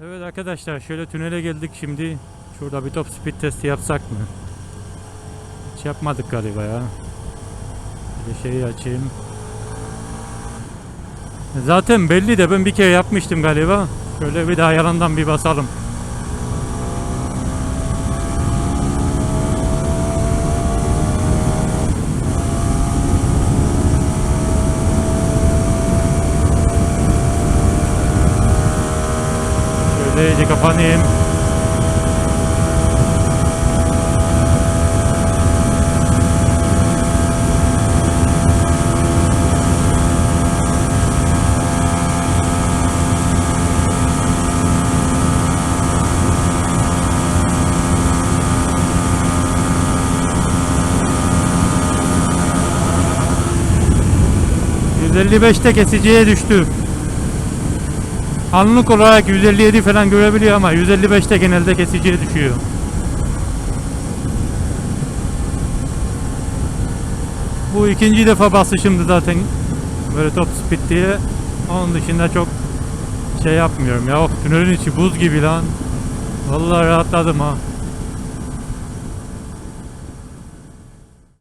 Evet arkadaşlar şöyle tünele geldik şimdi. Şurada bir top speed testi yapsak mı? Hiç yapmadık galiba ya. Bir şeyi açayım. Zaten belli de ben bir kere yapmıştım galiba. Şöyle bir daha yalandan bir basalım. İyice kapanayım. ...155'te kesiciye düştü. Anlık olarak 157 falan görebiliyor ama 155'te genelde kesiciye düşüyor. Bu ikinci defa basışımdı zaten böyle top speed diye. Onun dışında çok şey yapmıyorum ya. Of, tünelin içi buz gibi lan. Vallahi rahatladım ha.